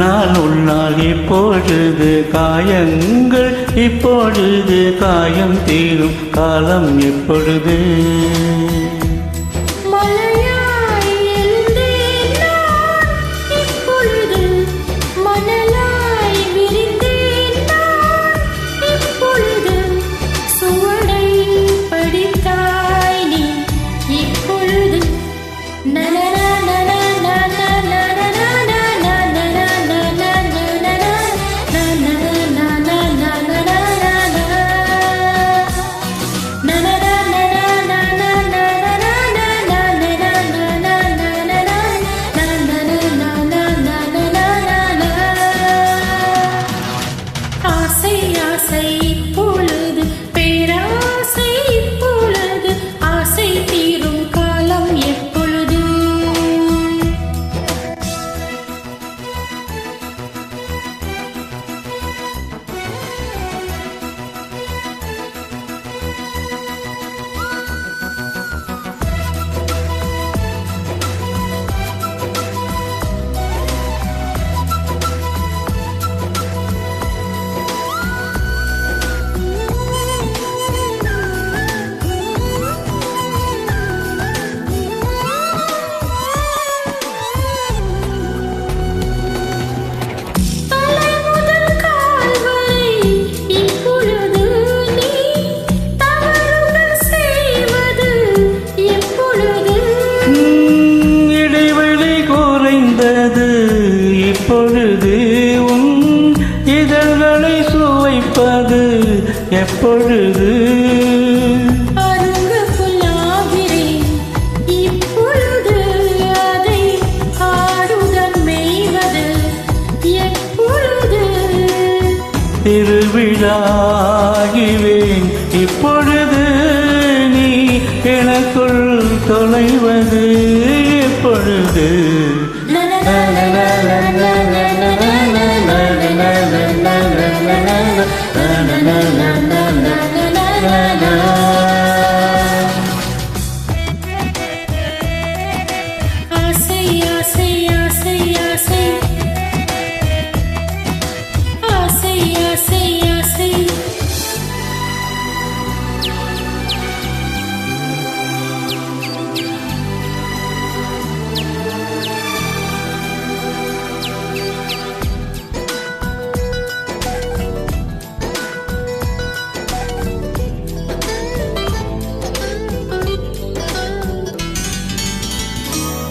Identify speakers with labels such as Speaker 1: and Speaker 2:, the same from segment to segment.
Speaker 1: கண்ணால் உன்னால் இப்பொழுது காயங்கள் இப்பொழுது காயம் தீரும் காலம் எப்பொழுது?
Speaker 2: எப்பொழுது?
Speaker 1: திருவிழாகிவேன் இப்பொழுது நீ எனக்குள் தொலைவது எப்பொழுது?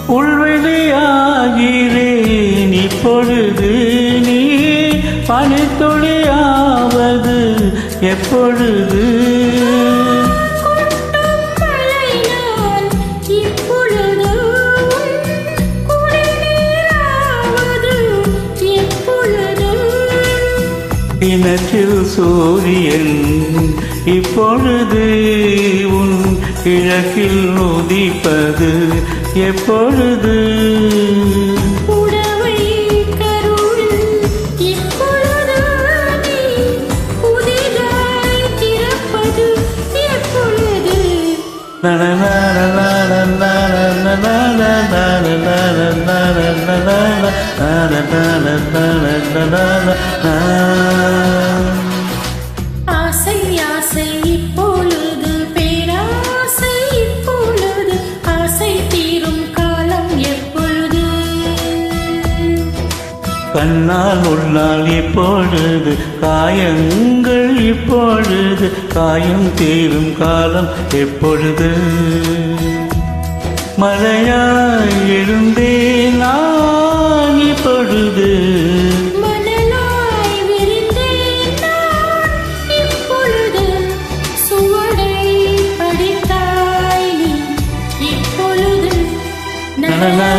Speaker 1: உள்விழியாகிறேன் இப்பொழுது நீ பனித்துளியாவது எப்பொழுது? கிணற்றில் சூரியன் இப்பொழுது உன் கிழக்கில் உதிப்பது. எப்பொழுது
Speaker 2: na na na na na
Speaker 1: கண்ணால் உள்ளால் இப்பொழுது காயங்கள் இப்பொழுது காயம் தீரும் காலம் எப்பொழுது? மழையாய் எழுந்தேன் நான் இப்பொழுது.
Speaker 2: விரிந்தேன்